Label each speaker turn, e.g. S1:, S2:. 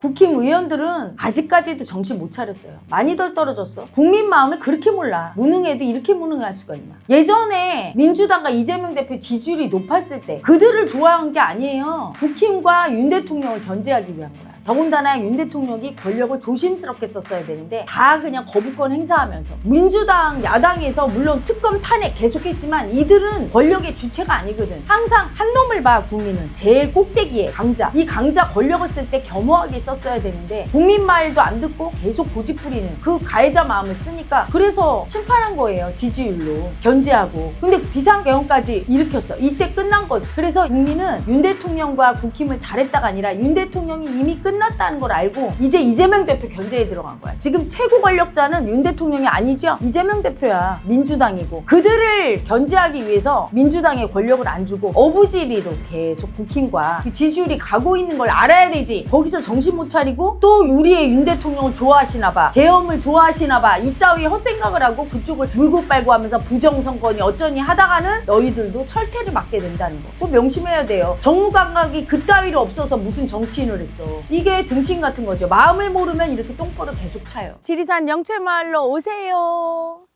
S1: 국힘 의원들은 아직까지도 정신 못 차렸어요. 많이들 떨어졌어. 국민 마음을 그렇게 몰라. 무능해도 이렇게 무능할 수가 있나. 예전에 민주당과 이재명 대표 지지율이 높았을 때 그들을 좋아한 게 아니에요. 국힘과 윤 대통령을 견제하기 위한 거야. 더군다나 윤 대통령이 권력을 조심스럽게 썼어야 되는데 다 그냥 거부권 행사하면서 민주당 야당에서 물론 특검 탄핵 계속했지만 이들은 권력의 주체가 아니거든. 항상 한 놈을 봐 국민은. 제일 꼭대기에 강자. 이 강자 권력을 쓸 때 겸허하게 썼어야 되는데 국민 말도 안 듣고 계속 고집 부리는 그 가해자 마음을 쓰니까 그래서 심판한 거예요 지지율로. 견제하고. 근데 비상계엄까지 일으켰어. 이때 끝난 거지. 그래서 국민은 윤 대통령과 국힘을 잘했다가 아니라 윤 대통령이 이미 끝 났다는 걸 알고 이제 이재명 대표 견제에 들어간 거야. 지금 최고 권력자는 윤 대통령이 아니죠? 이재명 대표야. 민주당이고. 그들을 견제하기 위해서 민주당에 권력을 안 주고 어부지리로 계속 국힘과 그 지지율이 가고 있는 걸 알아야 되지. 거기서 정신 못 차리고 또 우리의 윤 대통령을 좋아하시나 봐. 계엄을 좋아하시나 봐. 이따위 헛생각을 하고 그쪽을 물고 빨고 하면서 부정선거니 어쩌니 하다가는 너희들도 철퇴를 맞게 된다는 거. 꼭 명심해야 돼요. 정무 감각이 그따위로 없어서 무슨 정치인을 했어. 이게 등신 같은 거죠. 마음을 모르면 이렇게 똥볼을 계속 차요. 지리산 영채마을로 오세요.